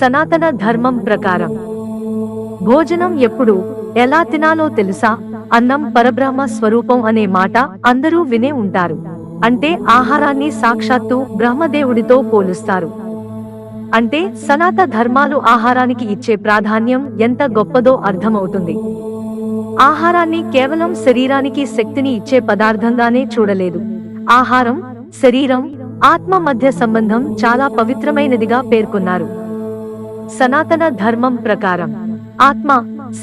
సనాతన ధర్మం ప్రకారం. భోజనం ఎప్పుడు ఎలా తినాలో తెలుసా? అన్నం పరబ్రహ్మ స్వరూపం అనే మాట అందరూ వినే ఉంటారు. అంటే ఆహారాన్ని సాక్షాత్తు బ్రహ్మదేవుడితో పోలుస్తారు. అంటే సనాత ధర్మాలు ఆహారానికి ఇచ్చే ప్రాధాన్యం ఎంత గొప్పదో అర్థమవుతుంది. ఆహారాన్ని కేవలం శరీరానికి శక్తిని ఇచ్చే పదార్థంగానే చూడలేదు. ఆహారం శరీరం ఆత్మ మధ్య సంబంధం చాలా పవిత్రమైనదిగా పేర్కొన్నారు. సనాతన ధర్మం ప్రకారం. ఆత్మ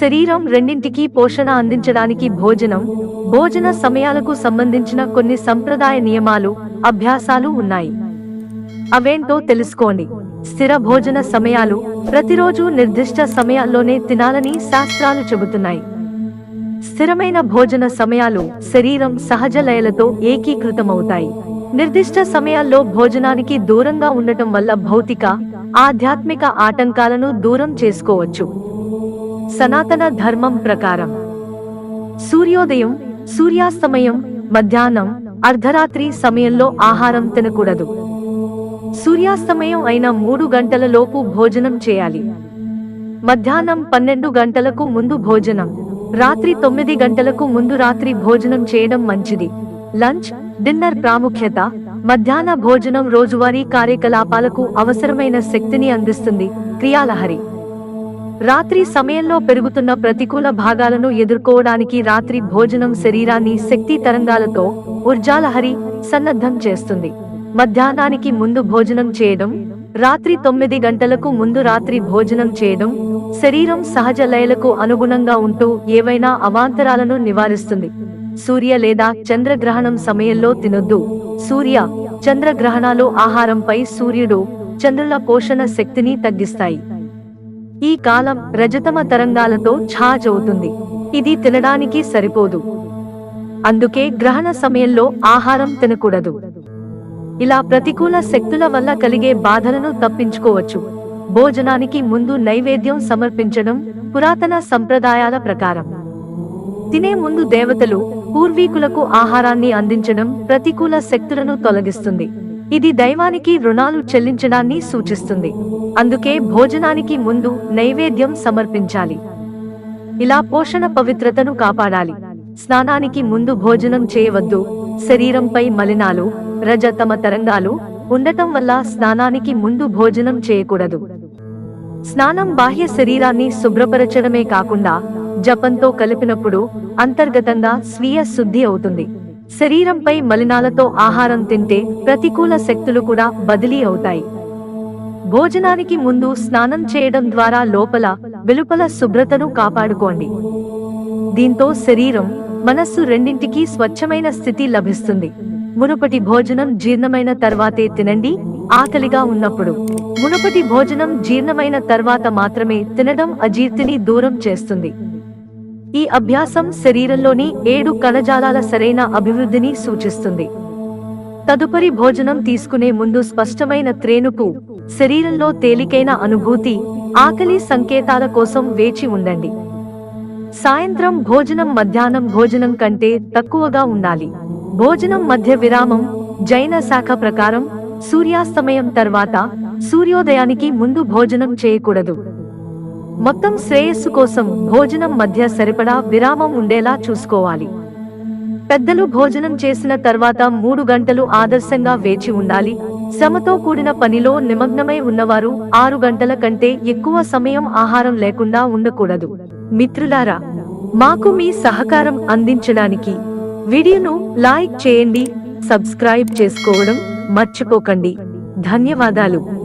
శరీరం రెండింటికి పోషణ అందించడానికి భోజనం భోజన సమయాలకు సంబంధించిన కొన్ని సంప్రదాయ నియమాలు అభ్యాసాలు ఉన్నాయి. అవేంటో తెలుసుకోండి. స్థిర భోజన సమయాలు ప్రతిరోజు నిర్దిష్ట సమయాల్లోనే తినాలని శాస్త్రాలు చెబుతున్నాయి. స్థిరమైన భోజన సమయాలు శరీరం సహజ లయలతో ఏకీకృతమవుతాయి. నిర్దిష్ట సమయాల్లో భోజనానికి దూరంగా ఉండటం వల్ల భౌతిక ఆధ్యాత్మిక ఆటంకాలను దూరం చేసుకోవచ్చు. సనాతన ధర్మం ప్రకారం. సూర్యోదయం సూర్యాస్తమయం మధ్యాహ్నం అర్ధరాత్రి సమయంలో ఆహారం తినకూడదు. సూర్యాస్తమయం అయిన మూడు గంటల లోపు భోజనం చేయాలి. మధ్యాహ్నం పన్నెండు గంటలకు ముందు భోజనం. రాత్రి తొమ్మిది గంటలకు ముందు రాత్రి భోజనం చేయడం మంచిది. లంచ్ డిన్నర్ ప్రాముఖ్యత మధ్యాహ్న భోజనం రోజువారీ కార్యకలాపాలకు అవసరమైన శక్తిని అందిస్తుంది క్రియాలహరి. రాత్రి సమయంలో పెరుగుతున్న ప్రతికూల భాగాలను ఎదుర్కోవడానికి రాత్రి భోజనం శరీరాన్ని శక్తి తరంగాలతో ఉర్జాలహరి సన్నద్ధం చేస్తుంది. మధ్యాహ్నానికి ముందు భోజనం చేయడం రాత్రి తొమ్మిది గంటలకు ముందు రాత్రి భోజనం చేయడం శరీరం సహజ లయలకు అనుగుణంగా ఉంటూ ఏవైనా అవాంతరాలను నివారిస్తుంది. సూర్య లేదా చంద్రగ్రహణం సమయంలో తినొద్దు. సూర్య చంద్రగ్రహణాలు ఆహారంపై సూర్యుడు చంద్రుల పోషణ శక్తిని తగ్గిస్తాయి. ఈ కాలం రజతమ తరంగాలతో ఛార్జ్ అవుతుంది ఇది తినడానికి సరిపోదు. అందుకే గ్రహణ సమయంలో ఆహారం తినకూడదు. ఇలా ప్రతికూల శక్తుల వల్ల కలిగే బాధలను తప్పించుకోవచ్చు. భోజనానికి ముందు నైవేద్యం సమర్పించడం పురాతన సంప్రదాయాల ప్రకారం. తినే ముందు దేవతలు పూర్వీకులకు ఆహారాన్ని అందించడం ప్రతికూల శక్తులను తొలగిస్తుంది. ఇది దైవానికి రుణాలు చెల్లించడాన్ని సూచిస్తుంది. అందుకే భోజనానికి ముందు నైవేద్యం సమర్పించాలి. ఇలా పోషణ పవిత్రతను కాపాడాలి. స్నానానికి ముందు భోజనం చేయవద్దు. శరీరంపై మలినాలు రజతమ తరంగాలు ఉండటం వల్ల స్నానానికి ముందు భోజనం చేయకూడదు. స్నానం బాహ్య శరీరాన్ని శుభ్రపరచడమే కాకుండా జపంతో కలిపినప్పుడు అంతర్గతంగా స్వీయ శుద్ధి అవుతుంది. శరీరంపై మలినాలతో ఆహారం తింటే ప్రతికూల శక్తులు కూడా బదిలీ అవుతాయి. భోజనానికి ముందు స్నానం చేయడం ద్వారా లోపల వెలుపల శుభ్రతను కాపాడుకోండి. దీంతో శరీరం మనస్సు రెండింటికి స్వచ్ఛమైన స్థితి లభిస్తుంది. మునుపటి భోజనం జీర్ణమైన తర్వాతే తినండి ఆకలిగా ఉన్నప్పుడు. మునుపటి భోజనం జీర్ణమైన తర్వాత మాత్రమే తినడం అజీర్తిని దూరం చేస్తుంది. ఈ అభ్యాసం శరీరంలోని ఏడు కణజాలాల సరైన అభివృద్ధిని సూచిస్తుంది. తదుపరి భోజనం తీసుకునే ముందు స్పష్టమైన త్రేణుకు శరీరంలో తేలికైన అనుభూతి ఆకలి సంకేతాల కోసం వేచి ఉండండి. సాయంత్రం భోజనం మధ్యాహ్నం భోజనం కంటే తక్కువగా ఉండాలి. భోజనం మధ్య విరామం జైన శాఖ ప్రకారం సూర్యాస్తమయం తర్వాత సూర్యోదయానికి ముందు భోజనం చేయకూడదు. మొత్తం శ్రేయస్సు కోసం భోజనం మధ్య సరిపడా విరామం ఉండేలా చూసుకోవాలి. పెద్దలు భోజనం చేసిన తర్వాత మూడు గంటలు ఆదర్శంగా వేచి ఉండాలి. శ్రమతో కూడిన పనిలో నిమగ్నమై ఉన్నవారు ఆరు గంటల కంటే ఎక్కువ సమయం ఆహారం లేకుండా ఉండకూడదు. మిత్రులారా మాకు మీ సహకారం అందించడానికి వీడియోను లైక్ చేయండి సబ్స్క్రైబ్ చేసుకోవడం మర్చిపోకండి. ధన్యవాదాలు.